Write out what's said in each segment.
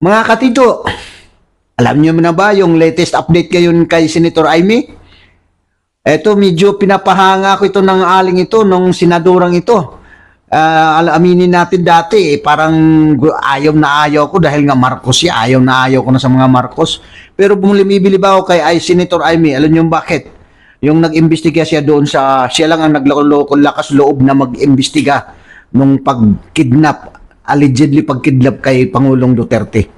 Mga katito, alam niyo na ba yung latest update ngayon kay Senator Amy? Eto, medyo pinapahanga ko ito ng aling ito, nung sinadurang ito. Al- aminin natin dati, eh, parang ayaw na ayaw ko dahil nga Marcos siya, ayaw na ayaw ko na sa mga Marcos. Pero bumibili ba ako kay ay, Senator Amy? Alam niyo bakit? Yung nag-imbestiga siya doon sa, siya lang ang nagloko lakas loob na mag-imbestiga nung pag-kidnap, allegedly pag-kidnap kay Pangulong Duterte.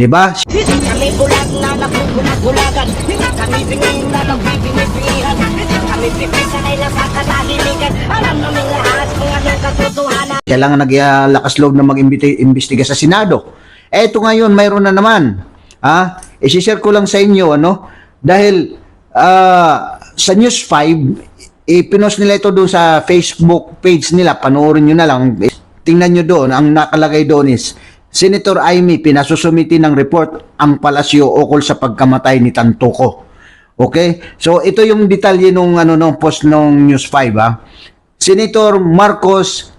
'Di ba? Kami bulag na napupulag-bulagan Hindi kami bingin na nagbibingi-bingihan Hindi kami pipisa na sa katahimikan Alam namin lahat kung anong katotohanan Siya lang ang naglakas loob na mag-imbestiga sa Senado. Eto ngayon, mayroon na naman. Ha? I-share ko lang sa inyo, ano? Dahil ah, sa News 5, ipinost nila ito doon sa Facebook page nila. Panoorin nyo na lang. Tingnan nyo doon. Ang nakalagay doon is, Senator Amy, pinasusumiti ng report ang palasyo ukol sa pagkamatay ni Tantuko. Okay? So, ito yung detalye nung ano, nung post ng News 5, ha? Senator Marcos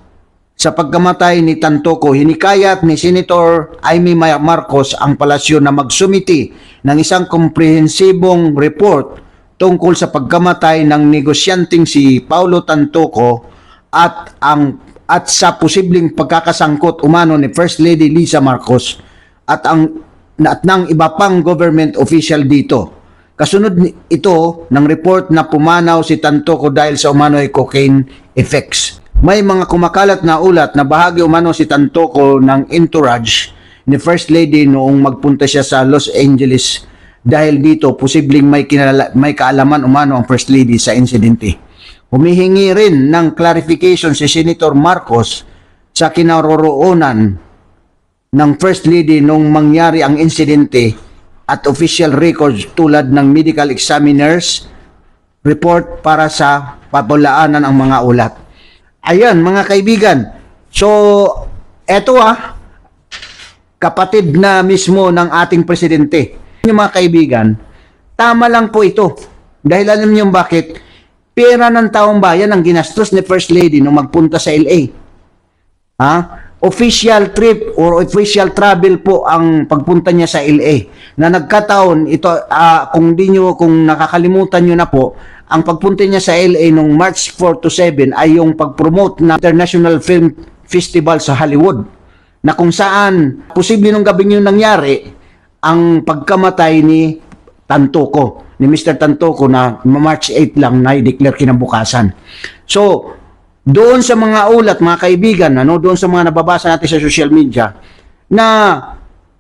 sa pagkamatay ni Tantoco, hinikayat ni Senator Mar- Marcos ang palasyo na magsumiti ng isang komprehensibong report tungkol sa pagkamatay ng negosyanteng si Paulo Tantoco at ang at sa posibleng pagkakasangkot umano ni First Lady Lisa Marcos at ang at ng iba pang government official dito. Kasunod ito ng report na pumanaw si Tantoco dahil sa umano'y cocaine effects. May mga kumakalat na ulat na bahagi umano si Tantoco ng entourage ni First Lady noong magpunta siya sa Los Angeles dahil dito posibleng may, kinala- may kaalaman umano ang First Lady sa insidente. Humihingi rin ng clarification si Senator Marcos sa kinaroroonan ng First Lady nung mangyari ang insidente at official records tulad ng medical examiners report para sa papulaanan ang mga ulat. Ayan, mga kaibigan. So, eto ah, kapatid na mismo ng ating presidente. Yung mga kaibigan, tama lang po ito. Dahil alam niyo bakit? Pera ng taong bayan ang ginastos ni First Lady nung magpunta sa LA. Ha? Official trip or official travel po ang pagpunta niya sa LA. Na nagkataon ito ah, kung di nyo kung nakakalimutan niyo na po, ang pagpunta niya sa LA nung March 4 to 7 ay yung pag-promote ng International Film Festival sa Hollywood. Na kung saan posible nung gabi yun nangyari ang pagkamatay ni Tantoco, ni Mr. Tantoco na March 8 lang na i-declare kinabukasan. So, doon sa mga ulat, mga kaibigan, ano, doon sa mga nababasa natin sa social media, na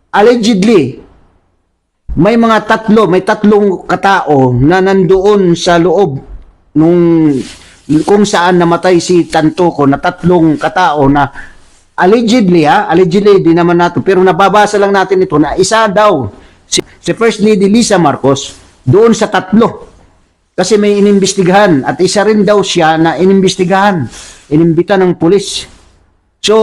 allegedly, may mga tatlo, may tatlong katao na nandoon sa loob nung kung saan namatay si Tantoco na tatlong katao na allegedly ha, allegedly di naman nato pero nababasa lang natin ito na isa daw si, si First Lady Lisa Marcos doon sa tatlo. Kasi may inimbestigahan at isa rin daw siya na inimbestigahan. Inimbita ng pulis. So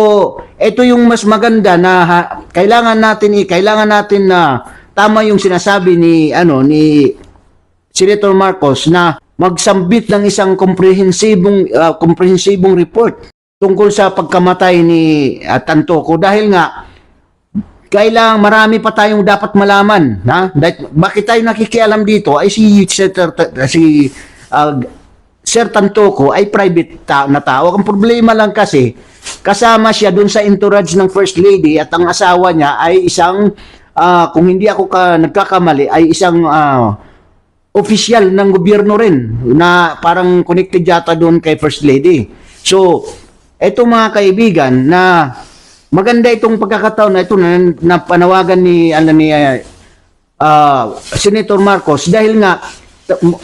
ito yung mas maganda na ha, kailangan natin i kailangan natin na tama yung sinasabi ni ano ni Senator Marcos na magsambit ng isang komprehensibong ah, komprehensibong report tungkol sa pagkamatay ni uh, Tantoco. Dahil nga kailangan marami pa tayong dapat malaman ha Dahil- bakit tayo nakikialam dito ay si Senator si ah, Sir Tantoco ay private ta- na tao ang problema lang kasi kasama siya dun sa entourage ng First Lady at ang asawa niya ay isang ah, kung hindi ako ka, nagkakamali ay isang ah, official ng gobyerno rin na parang connected yata doon kay First Lady. So, eto mga kaibigan na maganda itong pagkakataon na ito na, na ni ano ni ah, Senator Marcos dahil nga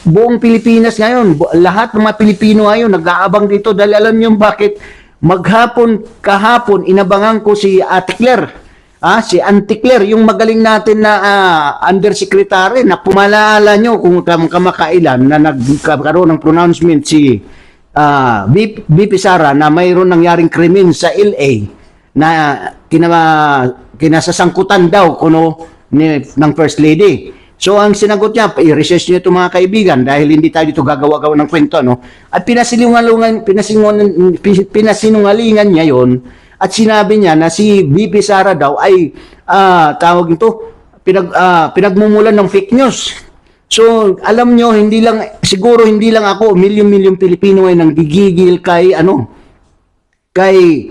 buong Pilipinas ngayon, lahat ng mga Pilipino ngayon nag-aabang dito dahil alam niyo bakit? Maghapon kahapon inabangan ko si Ate Claire Ah, si Auntie Claire, yung magaling natin na ah, undersecretary na pumalala nyo kung kam- kamakailan na nagkaroon ng pronouncement si ah, BP, BP Sara na mayroon nangyaring krimen sa LA na kina, kinasasangkutan daw kuno ni, ng First Lady. So ang sinagot niya, i-research niyo ito mga kaibigan dahil hindi tayo dito gagawa-gawa ng kwento no. At pinasinungalingan pinasinungalingan, pinasinungalingan niya 'yon At sinabi niya na si VP Sara daw ay ah, tawag ito pinag ah, pinagmumulan ng fake news. So, alam nyo, hindi lang siguro hindi lang ako, milyon-milyon Pilipino ay nanggigigil kay ano, kay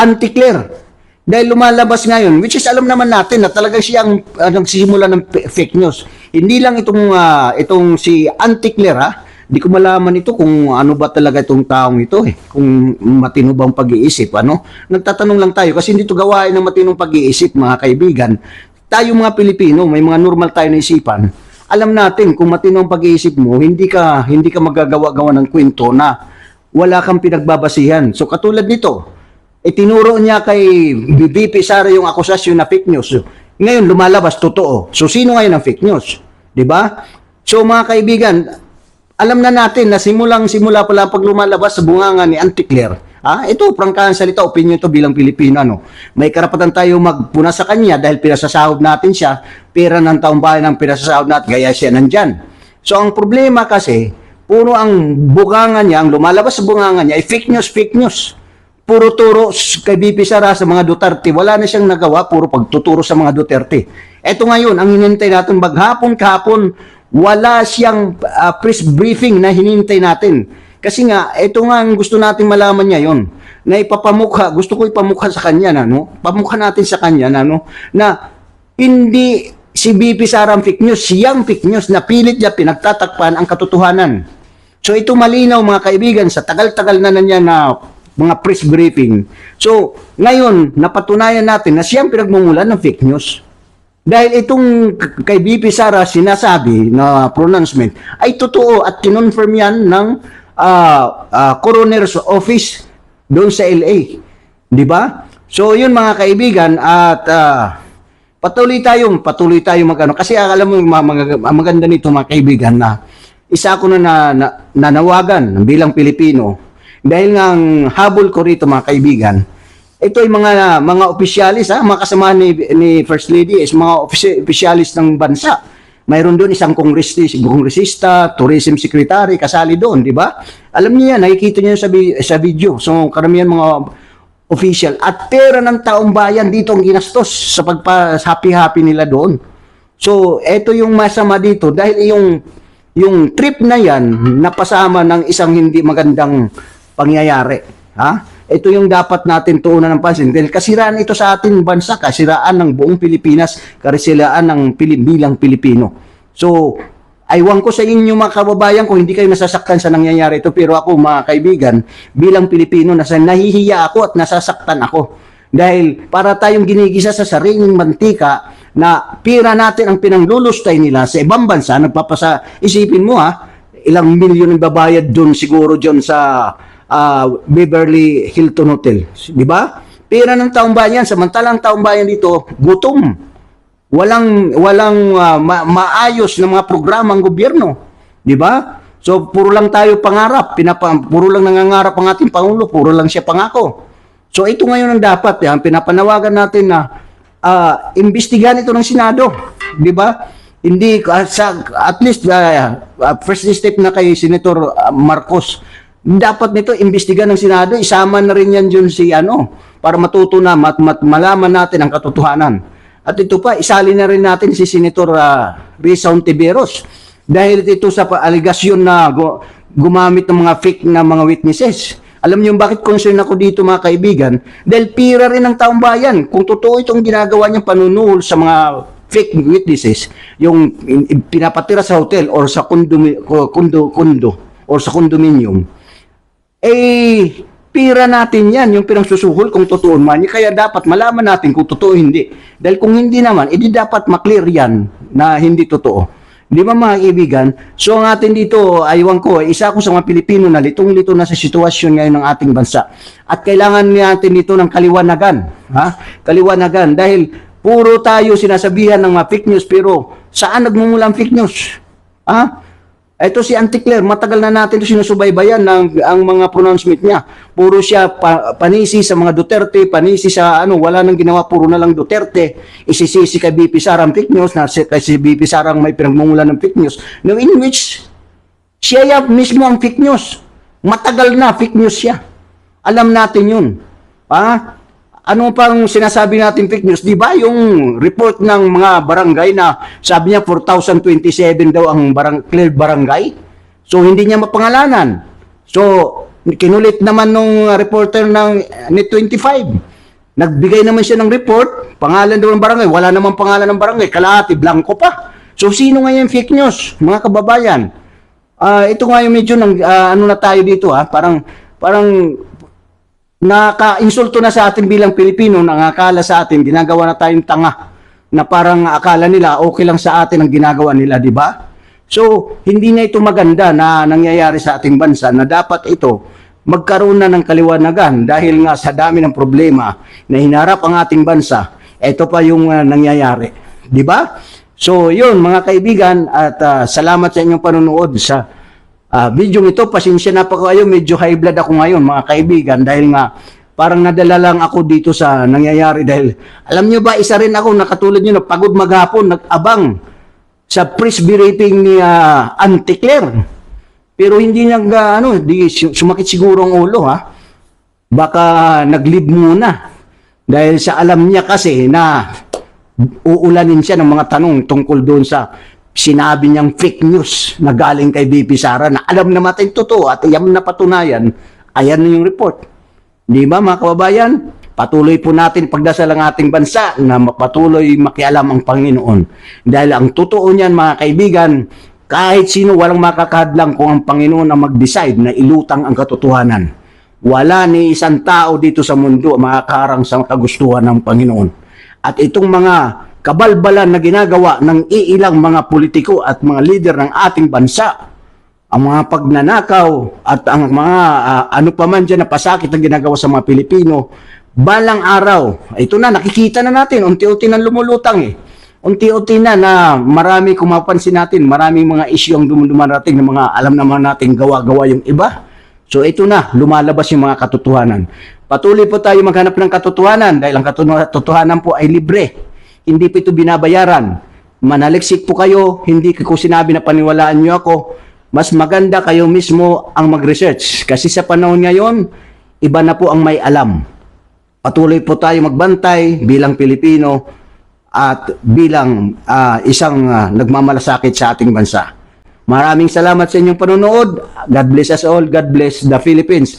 Auntie Claire. Dahil lumalabas ngayon, which is alam naman natin na talagang siyang uh, nagsisimula ng fake news. Hindi lang itong ah, itong si Auntie Claire ha. Di ko malaman ito kung ano ba talaga itong taong ito eh. Kung matino bang pag-iisip, ano? Nagtatanong lang tayo kasi hindi ito gawain ng matinong pag-iisip, mga kaibigan. Tayo mga Pilipino, may mga normal tayo na isipan. Alam natin kung matino ang pag-iisip mo, hindi ka hindi ka magagawa-gawa ng kwento na wala kang pinagbabasihan. So katulad nito, itinuro niya kay VP Sara yung akusasyon na fake news. Ngayon lumalabas totoo. So sino ngayon ang fake news? 'Di ba? So mga kaibigan, alam na natin na simulang simula pa lang pag lumalabas sa bunganga ni Auntie Claire. Ah, ito prangkahan salita, opinion to bilang Pilipino ano. May karapatan tayo magpuna sa kanya dahil pinasasahod natin siya, pera ng taong bayan ang pinasasahod natin, kaya siya nandyan. So ang problema kasi, puro ang bunganga niya, ang lumalabas sa bunganga niya ay fake news, fake news puro turo kay BP Sara sa mga Duterte. Wala na siyang nagawa, puro pagtuturo sa mga Duterte. Eto ngayon, ang hinintay natin, maghapon kahapon, wala siyang ah, press briefing na hinintay natin. Kasi nga, ito nga ang gusto natin malaman niya yon na ipapamukha, gusto ko ipamukha sa kanya na, no? Pamukha natin sa kanya na, no? Na hindi si BP Sara ang fake news, siyang fake news na pilit niya pinagtatakpan ang katotohanan. So ito malinaw mga kaibigan sa tagal-tagal na na niya na mga press briefing. So ngayon napatunayan natin na siyang pinagmumulan ng fake news. Dahil itong kay BP Sara sinasabi na pronouncement ay totoo at kinonfirm yan ng ah, ah, coroner's office doon sa LA. Di ba? So yun mga kaibigan at ah, patuloy tayong patuloy tayong magano kasi alam mo mga, mga, maganda nito mga kaibigan na isa ako na, na, na nanawagan bilang Pilipino dahil nga ang habol ko rito mga kaibigan ito ay mga mga opisyalis ha mga kasama ni, ni First Lady is mga opis- opisyalis ng bansa mayroon doon isang kongresista, kongresista, tourism secretary, kasali doon, di ba? Alam niyo yan, nakikita niyo sa, sa video. So, karamihan mga official. At pera ng taong bayan dito ang ginastos sa pagpa-happy-happy nila doon. So, eto yung masama dito dahil yung yung trip na yan napasama ng isang hindi magandang pangyayari. Ha? Ito yung dapat natin tuunan ng pansin dahil kasiraan ito sa ating bansa, kasiraan ng buong Pilipinas, kasiraan ng Pili- bilang Pilipino. So, aywan ko sa inyo mga kababayan kung hindi kayo nasasaktan sa nangyayari ito pero ako mga kaibigan bilang Pilipino nasa nahihiya ako at nasasaktan ako dahil para tayong ginigisa sa sariling mantika na pira natin ang pinanglulustay nila sa ibang bansa nagpapasa isipin mo ha ilang milyon ang babayad doon siguro doon sa ah, Beverly Hilton Hotel. Di ba? Pira ng taong bayan samantalang taong bayan dito gutom. Walang walang ah, ma- maayos na mga programa ang gobyerno, 'di ba? So puro lang tayo pangarap, pinapa puro lang nangangarap ang ating pangulo, puro lang siya pangako. So ito ngayon ang dapat, yan pinapanawagan natin na ah, imbestigahan ito ng Senado, 'di ba? Hindi ah, sa at least ah, ah, first step na kay Senator Marcos. Dapat nito imbestigahan ng Senado, isama na rin yan dyan si ano para matuto na mat, mat- malaman natin ang katotohanan. At ito pa, isali na rin natin si Senator uh, Risa Ontiveros. Dahil ito sa aligasyon na gu- gumamit ng mga fake na mga witnesses. Alam niyo bakit concern ako dito mga kaibigan? Dahil pira rin ng taong bayan. Kung totoo itong ginagawa niyang panunuhol sa mga fake witnesses, yung in- in- pinapatira sa hotel or sa kondomi- ko- kondo, kondo or sa condominium, eh, pira natin yan, yung pinangsusuhol kung totoo man. Kaya dapat malaman natin kung totoo hindi. Dahil kung hindi naman, edi dapat maklear yan na hindi totoo. Di ba mga kaibigan? So ang atin dito, aywan ko, isa ako sa mga Pilipino na litong-lito na sa sitwasyon ngayon ng ating bansa. At kailangan natin dito ng kaliwanagan. Ha? Kaliwanagan. Dahil puro tayo sinasabihan ng mga fake news, pero saan nagmumula ang fake news? Ha? Ito si Auntie Claire, matagal na natin sinusubaybayan ng ang mga pronouncement niya. Puro siya pa, panisi sa mga Duterte, panisi sa ano, wala nang ginawa, puro na lang Duterte. Isisisi kay BP Sarang fake news, na kay si BP Sarang may pinagmumulan ng fake news. No, in which siya ya mismo ang fake news. Matagal na fake news siya. Alam natin yun. Ha? Ano pang sinasabi natin fake news? Di ba yung report ng mga barangay na sabi niya 4,027 daw ang barang, cleared barangay? So hindi niya mapangalanan. So kinulit naman nung reporter ng Net 25. Nagbigay naman siya ng report, pangalan daw ng barangay, wala namang pangalan ng barangay, kalahati, blanco pa. So sino nga yung fake news, mga kababayan? Ah, ito nga yung medyo ng ah, ano na tayo dito ha, parang parang naka-insulto na sa atin bilang Pilipino, nangakala sa atin, ginagawa na tayong tanga na parang akala nila okay lang sa atin ang ginagawa nila, di ba? So, hindi na ito maganda na nangyayari sa ating bansa na dapat ito magkaroon na ng kaliwanagan dahil nga sa dami ng problema na hinarap ang ating bansa, ito pa yung ah, nangyayari. Di ba? So, yun mga kaibigan at ah, salamat sa inyong panonood sa Ah, video ito, pasensya na pa kayo, medyo high blood ako ngayon mga kaibigan dahil nga parang nadala lang ako dito sa nangyayari dahil alam nyo ba, isa rin ako nakatulad nyo na pagod maghapon, nag-abang sa press briefing ni uh, Auntie Claire. Pero hindi niya, ah, ano, di, su- sumakit siguro ang ulo ha. Baka nag-leave muna. Dahil sa alam niya kasi na uulanin siya ng mga tanong tungkol doon sa sinabi niyang fake news na galing kay BP Sara na alam na natin totoo at yan na patunayan, ayan na yung report. Di ba mga kababayan? Patuloy po natin pagdasal ang ating bansa na patuloy makialam ang Panginoon. Dahil ang totoo niyan mga kaibigan, kahit sino walang makakadlang kung ang Panginoon ang mag-decide na ilutang ang katotohanan. Wala ni isang tao dito sa mundo ang makakarang sa kagustuhan ng Panginoon. At itong mga kabalbalan na ginagawa ng iilang mga politiko at mga leader ng ating bansa, ang mga pagnanakaw at ang mga ah, ano pa man dyan na pasakit na ginagawa sa mga Pilipino, balang araw, ito na, nakikita na natin, unti-unti na lumulutang eh. Unti-unti na na marami, kung mapansin natin, maraming mga issue ang dumarating ng mga alam naman natin gawa-gawa yung iba. So ito na, lumalabas yung mga katotohanan. Patuloy po tayo maghanap ng katotohanan dahil ang katotohanan po ay libre. Hindi po ito binabayaran. Manaliksik po kayo, hindi ko sinabi na paniwalaan nyo ako. Mas maganda kayo mismo ang mag-research. Kasi sa panahon ngayon, iba na po ang may alam. Patuloy po tayo magbantay bilang Pilipino at bilang ah, isang ah, nagmamalasakit sa ating bansa. Maraming salamat sa inyong panonood. God bless us all. God bless the Philippines.